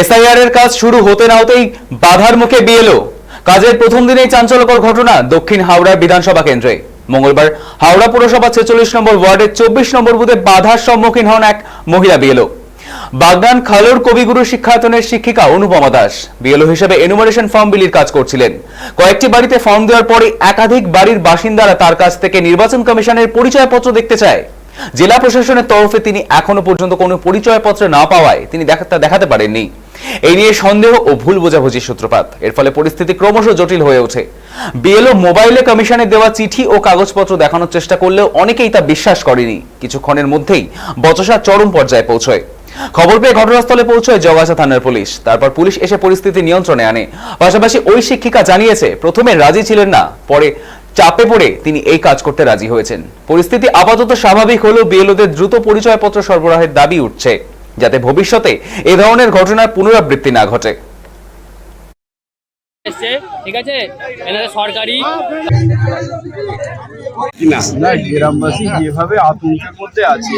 SIR এর কাজ শুরু হতে না হতেই বাধার মুখে বিএলও। কাজের প্রথম দিনেই চাঞ্চল্যকর ঘটনা দক্ষিণ হাওড়া বিধানসভা কেন্দ্রে। মঙ্গলবার হাওড়া পুরসভা ছেচল্লিশ নম্বর ওয়ার্ডের চব্বিশ নম্বর বুথে বাধার সম্মুখীন হন এক মহিলা বিএলও। বাগদান খালোর কবিগুরু শিক্ষায়তনের শিক্ষিকা অনুপমা দাস। বিএলও হিসেবে এনুমারেশন ফর্ম বিলির কাজ করছিলেন। কয়েকটি বাড়িতে ফর্ম দেওয়ার পরে একাধিক বাড়ির বাসিন্দারা তার কাছ থেকে নির্বাচন কমিশনের পরিচয়পত্র দেখতে চায়। জেলা প্রশাসনের তরফে তিনি এখনও পর্যন্ত কোনো পরিচয়পত্র না পাওয়ায় তিনি দেখাতে দেখাতে পারেননি। এই নিয়ে সন্দেহ ও ভুল বোঝাবুঝির সূত্রপাত। এর ফলে পরিস্থিতি ক্রমশ জটিল হয়ে ওঠে। বিএলও মোবাইলে কমিশনের দেওয়া চিঠি ও কাগজপত্র দেখানোর চেষ্টা করলেও অনেকেই তা বিশ্বাস করেনি। কিছুক্ষণের মধ্যেই বচসা চরম পর্যায়ে পৌঁছয়। খবর পেয়ে ঘটনাস্থলে পৌঁছয় জগাছা থানার পুলিশ। তারপর পুলিশ এসে পরিস্থিতি নিয়ন্ত্রণে আনে। পাশাপাশি ওই শিক্ষিকা জানিয়েছে, প্রথমে রাজি ছিলেন না, পরে চাপে পড়ে তিনি এই কাজ করতে রাজি হয়েছেন। পরিস্থিতি আপাতত স্বাভাবিক হলেও বিএলওদের দ্রুত পরিচয়পত্র সরবরাহের দাবি উঠছে, যাতে ভবিষ্যতে এ ধরনের ঘটনার পুনরাবৃত্তি না ঘটে। ঠিক আছে? এনারা সরকারি। না গ্রামবাসী যেভাবে আতঙ্কের মধ্যে আছে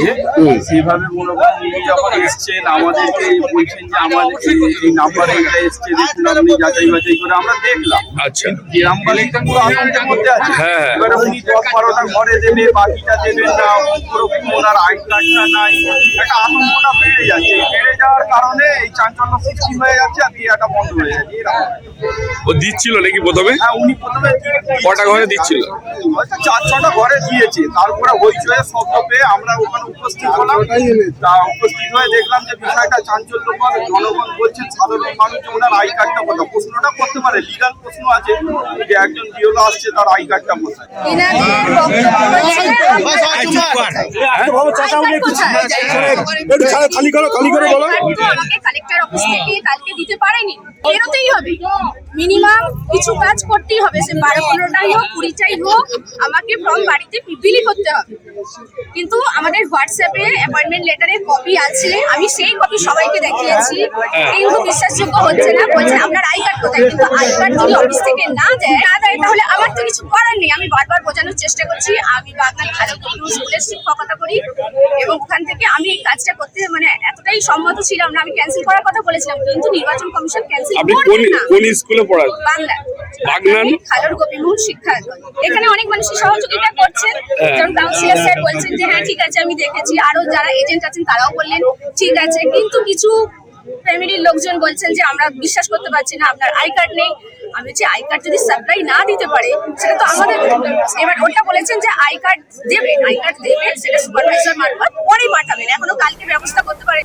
সেভাবে মনে করেন উনি যখন এসছেন আমাদেরকে বলছেন যে আমাদের এই- নাম্বারে এটা এসছে দেখুন আপনি যাচাই বাছাই করে আমরা দেখলাম। আচ্ছা। গ্রামবাসীটা পুরো আতঙ্কের মধ্যে আছে। হ্যাঁ, হ্যাঁ। উনি দশ বারোটা ঘরে দেবে বাকিটা দেবেন না ওরকম ওনার আই কার্ডটা নাই। একটা আতঙ্কটা বেড়ে যাচ্ছে। বেড়ে যাওয়ার কারণে এই চাঞ্চল্য সৃষ্টি হয়ে যাচ্ছে আর দিয়াটা বন্ধ হয়ে যাচ্ছে। এরকম। ও দিচ্ছিল নাকি প্রথমে? হ্যাঁ উনি প্রথমে কটা ঘরে দিচ্ছিল? হয়তো চার ছটা ঘরে দিয়েছে। তারপরে হইচয়ে শব্দ পেয়ে আমরা ওখানে উপস্থিত হলাম। তা উপস্থিত হয়ে দেখলাম যে বিষয়টা চাঞ্চল্যকর। জনগণ বলছেন সাধারণ মানুষ ওনার আই কার্ডটা কোথায়? প্রশ্নটা করতে পারে লিগাল প্রশ্ন আছে যে একজন বিওলো আসছে তার আই কার্ডটা কোথায়? খালি করো খালি করো বলো। কালেক্টর অফিস থেকে কালকে দিতে পারেনি। বেরোতেই হবে। মিনিমাম কিছু কাজ করতেই হবে সে বারো পনেরোটাই হোক কুড়িটাই হোক আমাকে ফর্ম বাড়িতে বিলি করতে হবে। কিন্তু আমাদের হোয়াটসঅ্যাপে অ্যাপয়েন্টমেন্ট লেটারের কপি আছে আমি সেই কপি সবাইকে দেখিয়েছি। কিন্তু বিশ্বাসযোগ্য হচ্ছে না বলছে আপনার আই কার্ড কোথায়? কিন্তু আই কার্ড যদি অফিস থেকে না দেয় না দেয় তাহলে আমার তো কিছু করার নেই। আমি বারবার বোঝানোর চেষ্টা করছি আমি বাগনান খালো কপিউ স্কুলের শিক্ষকতা করি এবং ওখান থেকে আমি এই কাজটা করতে মানে এতটাই সম্মত ছিলাম না আমি ক্যান্সেল করার কথা বলেছিলাম কিন্তু নির্বাচন কমিশন ক্যান্সেল আপনি কোন কোন স্কুলে পড়ান বাংলা বাগনান? খালুর গোপীমোহন শিক্ষা এখানে অনেক মানুষই সহযোগিতা করছেন যেমন কাউন্সিলর স্যার বলছেন যে হ্যাঁ ঠিক আছে আমি দেখেছি। আরও যারা এজেন্ট আছেন তারাও বললেন ঠিক আছে। কিন্তু কিছু ফ্যামিলির লোকজন বলছেন যে আমরা বিশ্বাস করতে পারছি না আপনার আই কার্ড নেই। আমি বলছি আই কার্ড যদি সাপ্লাই না দিতে পারে সেটা তো আমাদের এবার ওটা বলেছেন যে আই কার্ড দেবেন আই কার্ড দেবেন সেটা সুপারভাইজার মারফত পরেই পাঠাবেন। এখনও কালকে ব্যবস্থা করতে পারে